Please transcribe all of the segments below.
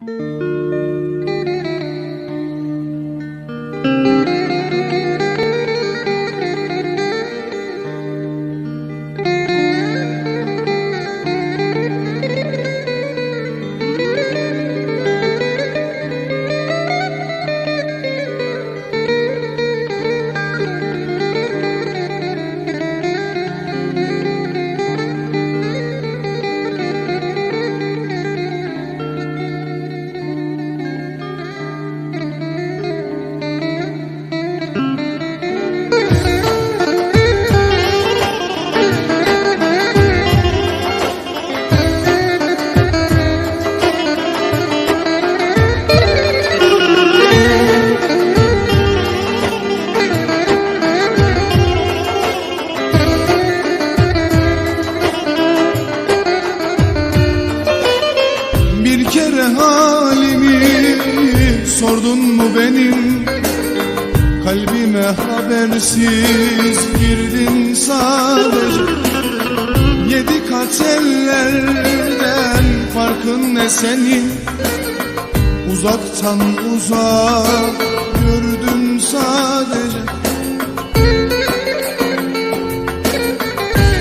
Bir halimi sordun mu benim? Kalbime habersiz girdin sadece. Yedi kat ellerden farkın ne senin? Uzaktan uzak gördüm sadece.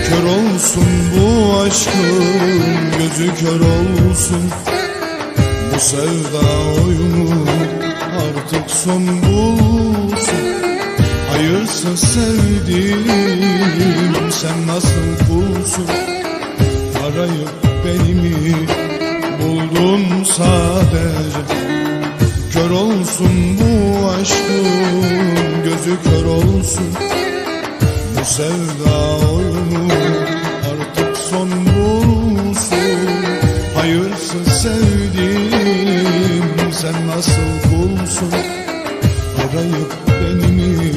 Kör olsun bu aşkın gözü kör olsun Bu sevda oyunu artık son bulsun Hayırsız sevdiğim sen nasıl kulsun Arayıp beni mi buldun sadece. Kör olsun bu aşkın gözü kör olsun. Bu sevda oyunu sen nasıl kulsun Arayıp beni mi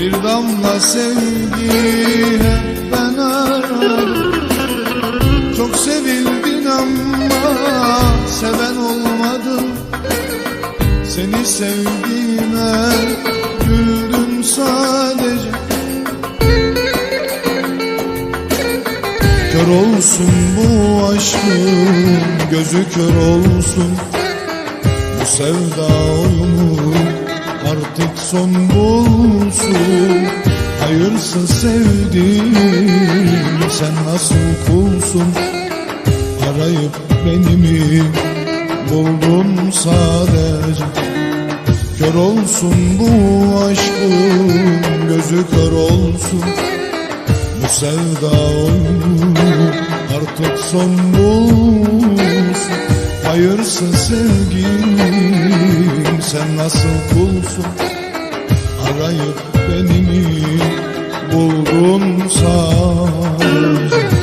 Bir damla sevgi hep ben aradım Çok sevildin ama seven olmadım. Seni sevdiğime güldüm sadece. Kör olsun bu aşkın gözü kör olsun. Bu sevda oyunu artık son bulsun Hayırsız sevdiğim. Sen nasıl kulsun? Arayıp beni mi buldun sadece? Kör olsun bu aşkın gözü kör olsun. Bu sevda artık son bulsun. Hayırsız sevgilim sen nasıl kulsun Arayıp beni mi buldun sadece